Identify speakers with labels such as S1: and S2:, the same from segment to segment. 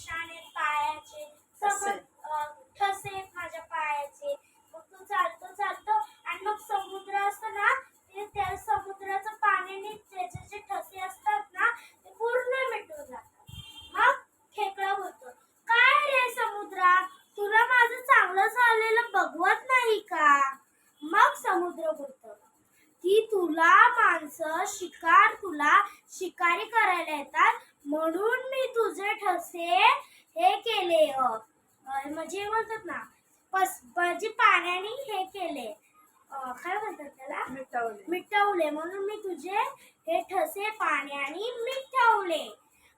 S1: shine. तुला माणसं शिकार तुला शिकारी करायला येतात. म्हणून मी तुझे ठसे हे केले म्हणजे म्हणतात ना पस म्हणजे पाण्याने हे केले. काय म्हणतात त्याला?
S2: मिठावले
S1: मिटवले. म्हणून मी तुझे हे ठसे पाण्याने मिटवले.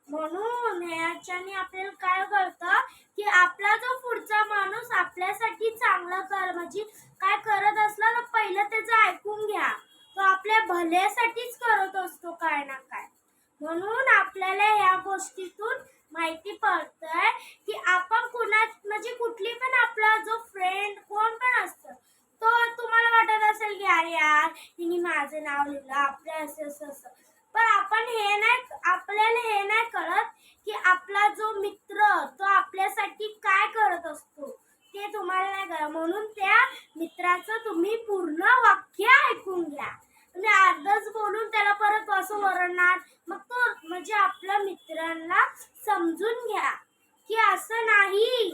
S1: म्हणून ह्याच्याने आपल्याला काय कळतं की आपला जो पुढचा माणूस आपल्यासाठी चांगलं कर म्हणजे काय करत असला तर पहिलं त्याचं ऐकून घ्या तो आपल्या भल्यासाठीच करत असतो काय ना काय. म्हणून आपल्याला ह्या गोष्टीतून माहिती पडतंय की आपण कुणा म्हणजे कुठली पण आपला जो फ्रेंड कोण पण असतो तो तुम्हाला वाटत असेल की अरे यार हिने माझं नाव लिहिलं आपलं असं असं असं. पण आपण हे नाही आपल्याला हे नाही कळत की आपला जो मित्र तो आपल्यासाठी काय करत असतो ते तुम्हाला नाही कळत. म्हणून त्या मित्राचं तुम्ही पूर्ण वाक्य ऐकून घ्या बोलून त्याला परत असं ओरडणार? मग तो म्हणजे आपल्या मित्रांना समजून घ्या की असं नाही.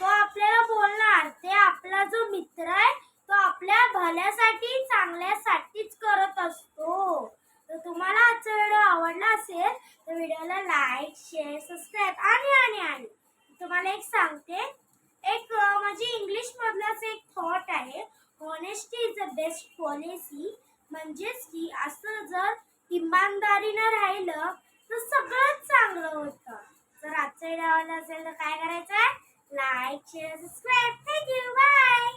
S1: तो आपल्याला बोलणार. ते आपला जो मित्र आहे तो आपल्या भल्यासाठी चांगल्यासाठीच करत असतो. तर तुम्हाला आजचा व्हिडिओ आवडला असेल तर व्हिडिओला लाईक शेअर सबस्क्राईब आणि आणि आणि. तुम्हाला एक सांगते. एक म्हणजे इंग्लिशमधलाच एक थॉट आहे. Honesty is the best policy म्हणजेच की असं जर इमानदारीनं राहिलं तर सगळंच चांगलं होतं. जर आजचं व्हिडिओ असेल तर काय करायचं like share subscribe thank you bye